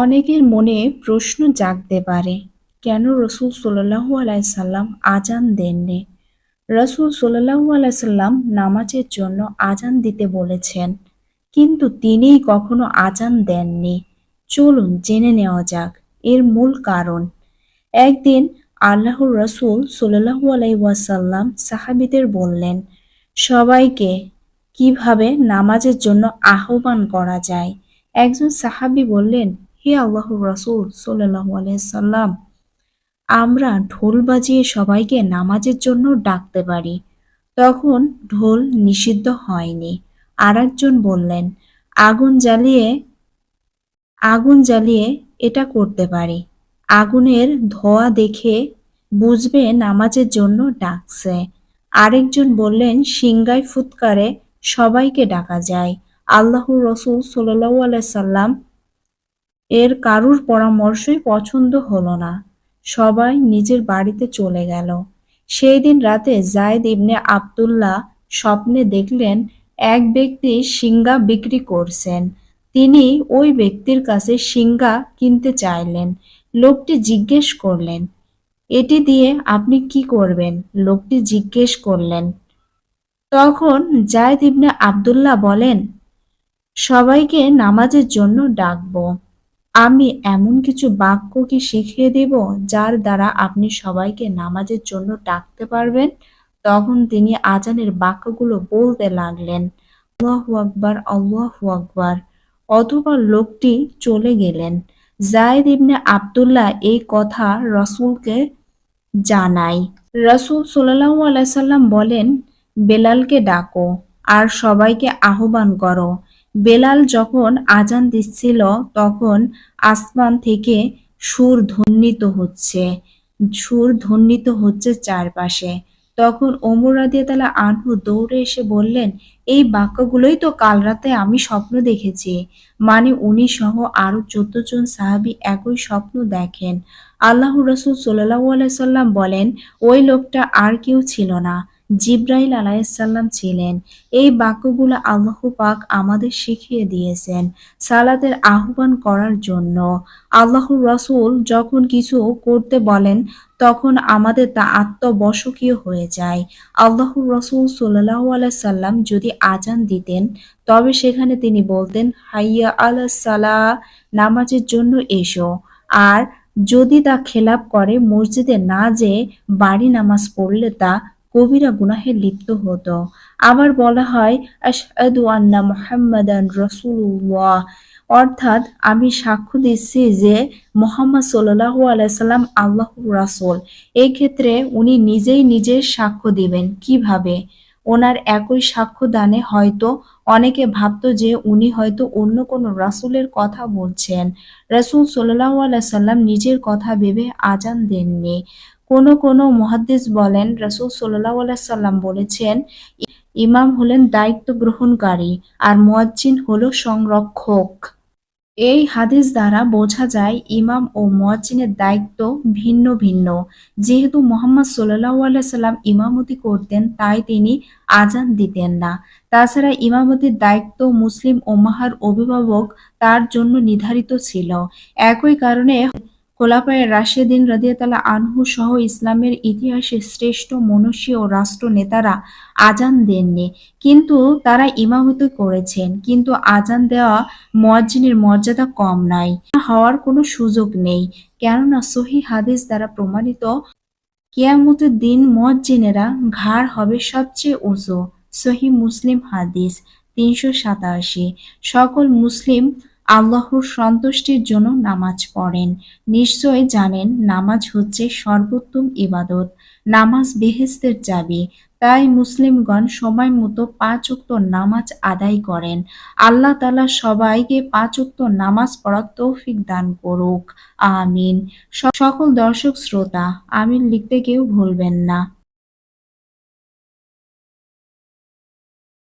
অনেকের মনে প্রশ্ন জাগতে পারে, কেন রসুল সাল্লাহু আলাইসাল্লাম আজান দেননি? রসুল সাল্লাহু আলাইসাল্লাম নামাজের জন্য আজান দিতে বলেছেন, কিন্তু তিনিই কখনো আজান দেননি। চলুন জেনে নেওয়া যাক, এর মূল কারণ। একদিন আল্লাহর রসুল সাল্লাহু আলাইসাল্লাম সাহাবিদের বললেন, সবাইকে কীভাবে নামাজের জন্য আহ্বান করা যায়? একজন সাহাবি বললেন হে আল্লাহ রসুল সাল্লাহ সাল্লাম, আমরা ঢোল বাজিয়ে সবাইকে নামাজের জন্য ডাকতে পারি। তখন ঢোল নিষিদ্ধ হয়নি। আর একজন বললেন, আগুন জ্বালিয়ে আগুন জ্বালিয়ে এটা করতে পারি। আগুনের ধোয়া দেখে বুঝবে নামাজের জন্য ডাকছে। আরেকজন বললেন সিংগায় ফুৎকারে সবাইকে ডাকা যায়। আল্লাহর রসুল সাল্লাহ সাল্লাম এর কারুর পরামর্শই পছন্দ হলো না। সবাই নিজের বাড়িতে চলে গেল। সেই দিন রাতে জায়দ ইবনে আবদুল্লাহ স্বপ্নে দেখলেন, এক ব্যক্তি সিঙ্গা বিক্রি করছেন। তিনি ওই ব্যক্তির কাছে সিঙ্গা কিনতে চাইলেন। লোকটি জিজ্ঞেস করলেন, এটি দিয়ে আপনি কি করবেন? লোকটি জিজ্ঞেস করলেন। তখন জায়দ ইবনে আবদুল্লাহ বলেন, সবাইকে নামাজের জন্য ডাকবো। আমি এমন কিছু বাক্য কি শিখিয়ে দেব যার দ্বারা আপনি সবাইকে নামাজের জন্য ডাকতে পারবেন? তখন তিনি আজানের বাক্যগুলো বলতে লাগলেন, আল্লাহু আকবার আল্লাহু আকবার। অথবা লোকটি চলে গেলেন। জায়দ ইবনে আবদুল্লাহ এই কথা রসুলকে জানাই রসুল সাল্লাহ আলাইসাল্লাম বলেন, বেলালকে ডাকো আর সবাইকে আহ্বান করো। বেলাল যখন আজান দিচ্ছিল, তখন আসমান থেকে সুর ধ্বনিত হচ্ছে। সুর ধ্বনিত হচ্ছে চারপাশে। তখন ওমর রাদিয়াতালা আনহু দৌড়ে এসে বললেন, এই বাক্যগুলোই তো কাল রাতে আমি স্বপ্ন দেখেছি। মানে উনি সহ আরও চোদ্দ জন সাহাবি একই স্বপ্ন দেখেন। আল্লাহ রসুল আলাইসাল্লাম বলেন, ওই লোকটা আর কেউ ছিল না। জিব্রাইল আলাইসাল্লাম ছিলেন। এই বাক্যগুলো আল্লাহ পাক আমাদের শিখিয়ে দিয়েছেন সালাতের আহ্বান করার জন্য। আল্লাহ রসুল যখন কিছু করতে বলেন, তখন আমাদের তা আত্মবশকীয় হয়ে যায়। আল্লাহ রসুল সাল্লাহ সাল্লাম যদি আজান দিতেন, তবে সেখানে তিনি বলতেন, হাইয়া আল্লাহ সালাহ নামাজের জন্য এসো। আর যদি তা খেলাপ করে, মসজিদে না যেয়ে বাড়ি নামাজ পড়লে তা কবিরা গুনাহে লিপ্ত হতো। আবার বলা হয়, আশহাদু আন্না মুহাম্মাদান রাসূলুল্লাহ। অর্থাৎ, আমি সাক্ষ্য দিচ্ছি যে মোহাম্মদ সাল্লাহ আলাইসাল্লাম আল্লাহ রাসুল। এই ক্ষেত্রে উনি নিজেই নিজের সাক্ষ্য দিবেন। কীভাবে? ওনার একই সাক্ষ্য দানে হয়তো অনেকে ভাবত যে উনি হয়তো অন্য কোনো রাসুলের কথা বলছেন। রাসুল সাল্লাহ আলাইসাল্লাম নিজের কথা ভেবে আজান দেননি। কোন কোন মহাদ্দেশ বলেন, রসুল সাল্লাহ সাল্লাম বলেছেন, ইমাম হলেন দায়িত্ব গ্রহণকারী আর মুয়াজ্জিন হলো সংরক্ষক। এই হাদিস দ্বারা বোঝা যায় ইমাম ও মুয়াজ্জিনের দায়িত্ব ভিন্ন ভিন্ন। যেহেতু মোহাম্মদ সাল্লাহ সাল্লাম ইমামতি করতেন, তাই তিনি আজান দিতেন না। তাছাড়া ইমামতির দায়িত্ব মুসলিম ওমাহার অভিভাবক তার জন্য নির্ধারিত ছিল। একই কারণে খোলাফায়ে রাশেদিন রাদিয়াতালা আনহু সহ ইসলামের ইতিহাসে শ্রেষ্ঠ মনুষ্য ও রাষ্ট্র নেতারা আজান দেননি। কিন্তু তারা ইমামতি করেছেন। কিন্তু আজান দেওয়া মুয়াজ্জিনের মর্যাদা কম নাই। হওয়ার কোনো সুযোগ নেই। কেননা সহি হাদিস দ্বারা প্রমাণিত, কেয়ামতের দিন মুয়াজ্জিনেরা ঘাড় হবে সবচেয়ে উঁচু। সহি মুসলিম হাদিস তিনশো সাতাশি। সকল মুসলিম আল্লাহর সন্তুষ্টির জন্য নামাজ পড়েন। নিশ্চয় জানেন, নামাজ হচ্ছে সর্বোত্তম ইবাদত, নামাজ বেহেস্তের চাবি। তাই মুসলিমগণ সময় মতো পাঁচ উক্ত নামাজ আদায় করেন। আল্লাহ তালা সবাইকে পাঁচ উক্ত নামাজ পড়ার তৌফিক দান করুক। আমিন। সকল দর্শক শ্রোতা আমিন লিখতে কেউ ভুলবেন না।